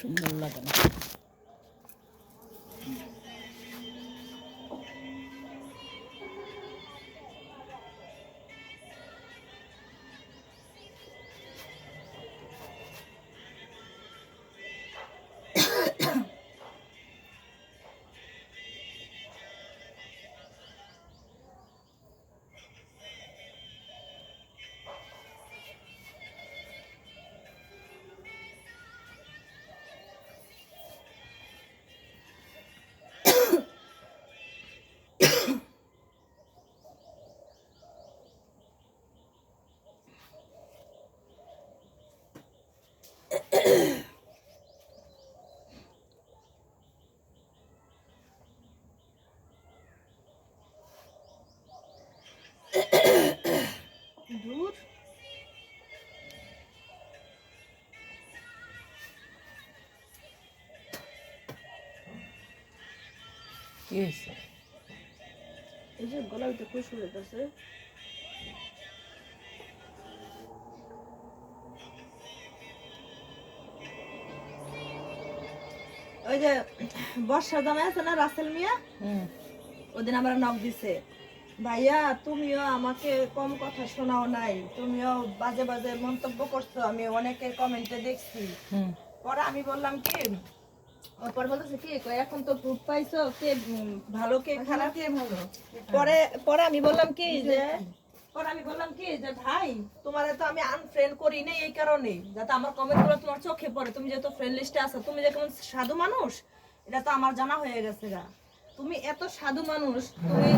সুন্দর লাগে না দূর কি হয়েছে এই যে গলা ভিতরে খুশবু যেতেছে ওই যে বর্ষা জামাই আছে না রাসেল মিয়া? ওদিন আমার নক দিছে। ভাইয়া তুমিও আমাকে কম কথা শোনাও নাই। তুমিও বাজে বাজে মন্তব্য করছ আমি অনেকের কমেন্টে দেখছি। পরে আমি বললাম কি? পরে বলতেছে কি? এখন তো প্রুফ পাইছো কে ভালো কে খারাপ? কে ভালো? পরে পরে আমি বললাম কি যে পরে আমি বললাম, কি যে ভাই, তোমারে তো আমি আনফ্রেন্ড করি এই কারণে। যাতে আমার তোমার চোখে তুমি যেহেতু আছো, তুমি যে সাধু মানুষ, এটা তো আমার জানা হয়ে গেছে তুমি এত সাধু মানুষ, তুমি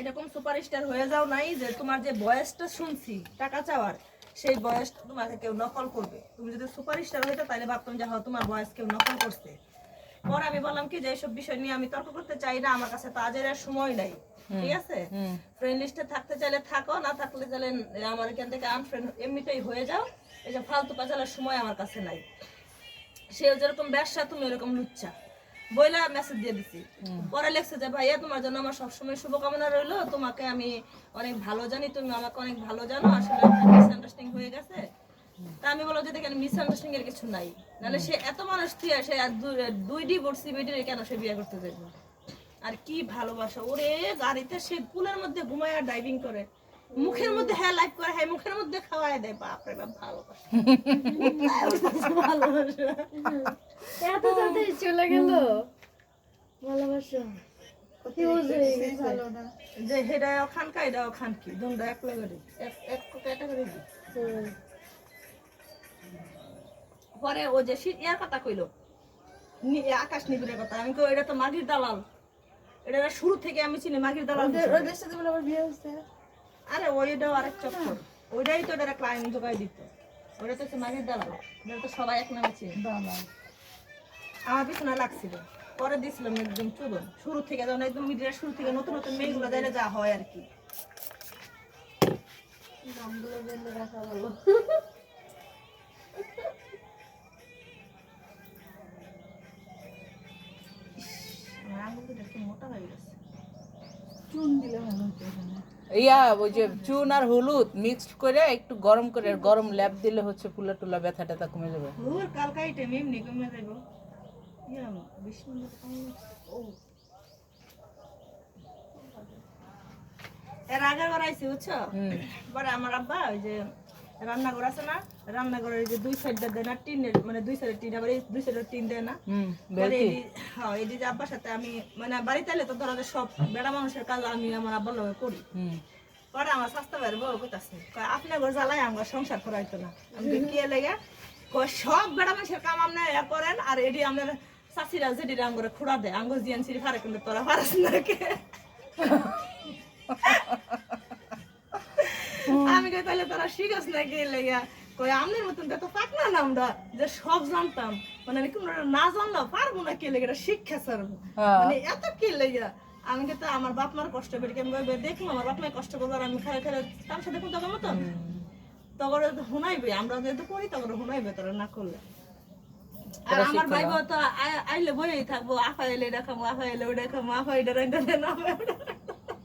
এরকম হয়ে যাও নাই যে তোমার যে বয়সটা শুনছি, টাকা চাওয়ার, সেই বয়সটা তোমাকে কেউ নকল করবে। তুমি যদি সুপারস্টার হইতো তাহলে ভাবতাম যে হ্যাঁ তোমার বয়স কেউ নকল করছে। পরে আমি বললাম কি, যে এইসব বিষয় নিয়ে আমি তর্ক করতে চাই না, আমার কাছে তো আজের আর সময় নাই। ঠিক আছে? ফ্রেন্ড লিস্টে থাকতে চাইলে থাকো না থাকলে চাইলে আমার এখান থেকে আনফ্রেন্ড এমনিতেই হয়ে যাও। এই যে ফালতু পাচালার সময় আমার কাছে নাই। সেও যেরকম ব্যবসা তুমি এরকম লুচ্চা। বইলা মেসেজ দিয়ে দিছি। পরে লেখছে যে ভাইয়া তোমার জন্য আমার সবসময় শুভকামনা রইল। তোমাকে আমি অনেক ভালো জানি তুমি আমাকে অনেক ভালো জানো। আসলে মিসআন্ডারস্ট্যান্ডিং হয়ে গেছে। তা আমি বলো যে দেখেন মিসআন্ডারস্ট্যান্ডিং এর কিছু নাই। নাহলে সে এত মানুষ তুই সে আর দুই- দুই ডিভোর্সি বেডির কেন সে বিয়ে করতে যাবে আর কি ভালোবাসা। ওরে গাড়িতে সে পুলের মধ্যে ঘুমায় আর ড্রাইভিং করে। মুখের মধ্যে হ্যাঁ লাইফ করে হ্যাঁ মুখের মধ্যে খাওয়ায় দেয়। বাপরে বাপ ভালোবাসা। ভালোবাসা এত তাড়াতাড়ি চলে গেল। ভালোবাসা। হিউজ গেছে। যে হেডা খানকা এটা খানকি দুটো এক লাগে এক এক ক্যাটাগরি পরে ও যে শীত ইয়ার কথা কইলো। আকাশ নিবিড়ের কথা। আমি কই এটা তো মাগির দালাল। এটা শুরু থেকে আমি চিনি মাগির দালাল। ওদের সাথে বলে আমার বিয়ে হচ্ছে আরে ওইটাও আরেক চক্কর। ওইটাই তো এটা ক্লায়েন্ট জোগাই দিত। ওটা তো হচ্ছে মাগির দালাল। এটা তো সবাই এক নামে চিনি। আমার পিছনে লাগছিল। পরে দিছিলাম একদম চুদন। শুরু থেকে যখন একদম মিডিয়ার শুরু থেকে নতুন নতুন মেয়েগুলো দেয় যা হয় আর কি। নামগুলো রাখা ভালো। ইয়া ওই যে চুন আর হলুদ মিক্সড করে একটু গরম করে আর গরম ল্যাপ দিলে হচ্ছে ফুলা টুলা ব্যথা ট্যাথা কমে যাবে। ওর কালকা এমনি কমে ইয়া ও। এর আগের বার আইসি বুঝছ? হুম। পরে আমার আব্বা ওই যে রান্নাঘর আছে না রান্নাঘরের যে দুই সাইড দেয় না টিনের মানে দুই সাইডের টিন আবার এই দুই সাইডের টিন দেয় না। হ্যাঁ এদি যে আব্বার সাথে আমি মানে বাড়িতে এলে তো ধরো সব বেড়া মানুষের কাজ আমি আমার আব্বার লগে করি। পরে আমার স্বাস্থ্য বাইরে বউ কইতাছে আপনার ঘর জ্বালাই আমার সংসার করাইতো না। আমি কি লেগে? কয় সব বেড়া মানুষের কাম আপনি ইয়া করেন আর এডি আপনার চাষিরা যেটি আঙ্গুরে খুঁড়া দেয়। আঙ্গুর জিয়ান সিঁড়ি ফারে কিন্তু তোরা পারাস না কে? আমি তাহলে তোরা শিখাস না কি লেগে? কই আমনের মতন তো পাকনা না আমরা যে সব জানতাম। মানে আমি কোনো না জানলেও পারব না কে লেগে এটা শিক্ষা স্যার। হ্যাঁ। মানে এত কি লেগে আমি কিন্তু আমার বাপ মার কষ্ট বেড়ে কেমন দেখলাম আমার বাপ মায়ের কষ্ট করব আর আমি খেলে খেলে তার সাথে কোথাও মতন? তখন হুনাইবে আমরা যেহেতু করি তখন হুনাইবে তোরা না করলে। আর আমার ভাই। তো আইলে বইই থাকব আফা এলে এটা খাব আফা এলে ওটা খাব আফা এটা রাইতে দেন আফা এটা রাইতে দেন।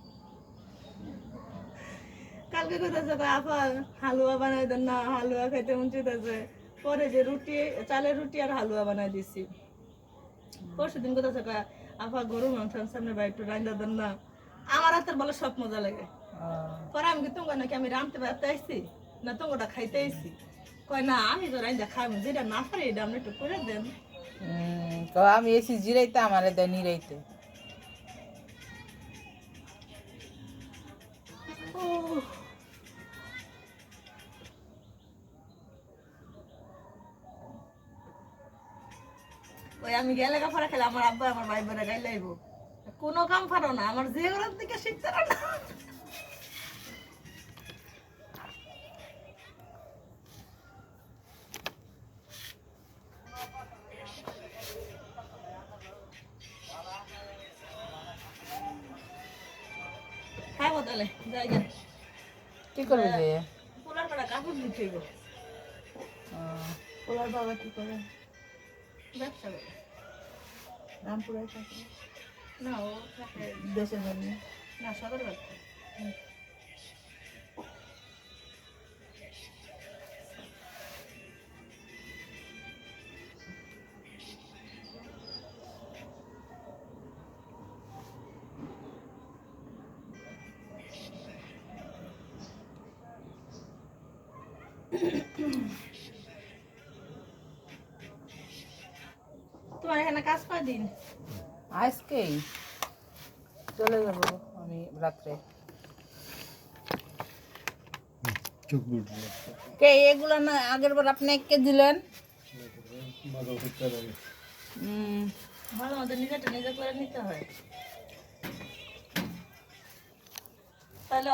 কালকে কোথাছে আফা হালুয়া বানাই দেন না হালুয়া খাইতে মন চাইতেছে। পরে যে রুটি চালের রুটি আর হালুয়া বানাই দিছি। পরশু দিন থেকে আপা গরু মাংস সামনে ভাই একটু রান্না দেন না। আমার হাতের বলে সব মজা লাগে। পরে আমি তোমার নাকি আমি রাঁধতে পারতে আইছি? না তোমারটা খাইতে আইছি? কয় না আমি তো রান্না খাইবো যেটা না পারি এটা আপনি একটু করে দেন। তো আমি এসি জিরাইতে আমার দেয় নিরাইতে। ওই আমি গেলে কাপড় খেলে আমার আব্বা আমার ভাই বোনে গাই লাইব কোনো কাম পারো না আমার যে ঘরের দিকে শিখতে না। খাব তাহলে যাই কি করবে? পোলার পাড়া কাপড় দিতে বাবা কি করে? ব্যবসা করে। রামপুরে থাকে? না ও থাকে দেশের জন্য না সদর ব্যবসা এখানে কাজ দিন? আজকেই চলে যাব আমি রাত্রে। কে এগুলো না আগের বার আপনি কে দিলেন? ভালো মতো নিজেটা নিজে করে নিতে হয়। তাহলে